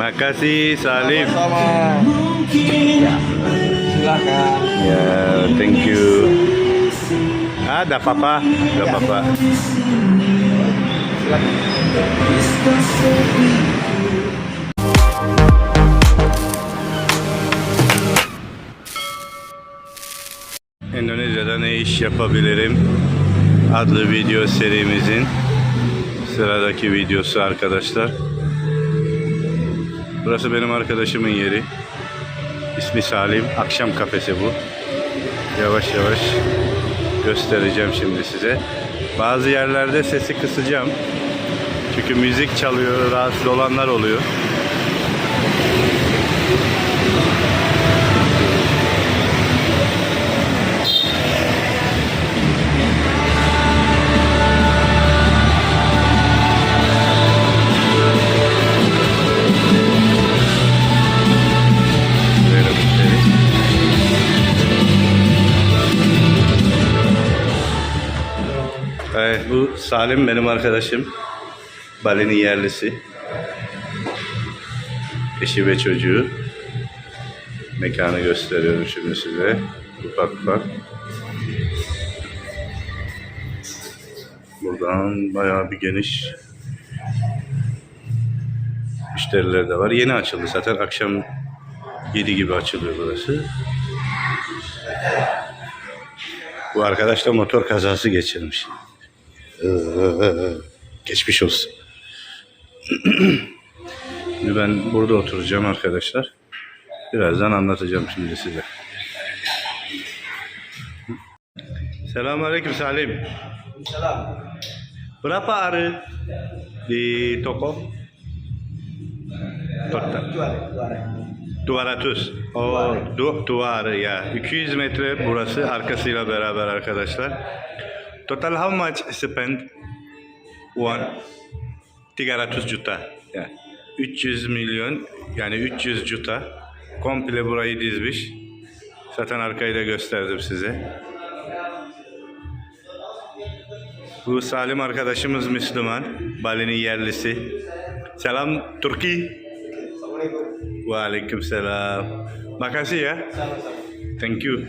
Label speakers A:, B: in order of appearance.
A: Makasih Salim.
B: Sama. Ya. Silakan.
A: Ya, thank you. Ah, dah apa-apa. Dah apa-apa.
B: Silakan.
A: Endonezya'da ne iş yapabilirim adlı video serimizin sıradaki videosu arkadaşlar. Burası benim arkadaşımın yeri. İsmi Salim. Akşam kafesi bu. Yavaş yavaş göstereceğim şimdi size. Bazı yerlerde sesi kısacağım. Çünkü müzik çalıyor, rahatsız olanlar oluyor. Bu Salim benim arkadaşım. Bali'nin yerlisi. Eşi ve çocuğu. Mekanı gösteriyorum şimdi size. Ufak ufak. Buradan bayağı bir geniş müşteriler de var. Yeni açıldı zaten. Akşam 7 gibi açılıyor burası. Bu arkadaş da motor kazası geçirmiş. Ee, Geçmiş olsun. Şimdi ben burada oturacağım arkadaşlar. Birazdan anlatacağım şimdi size. Selamünaleyküm Salim.
B: Salam.
A: Berapa arı di toko? Total.
B: Juara, juara.
A: 200. O du duvarı ya. 200 metre burası arkasıyla beraber arkadaşlar. Total how much spend? One 300 juta. Yani 300 milyon yani 300 juta. Komple burayı dizmiş. Zaten arkayı da gösterdim size. Bu Salim arkadaşımız Müslüman. Bali'nin yerlisi. Selam Turki.
B: Assalamualaikum.
A: Waalaikumsalam. Makasih ya. Thank you.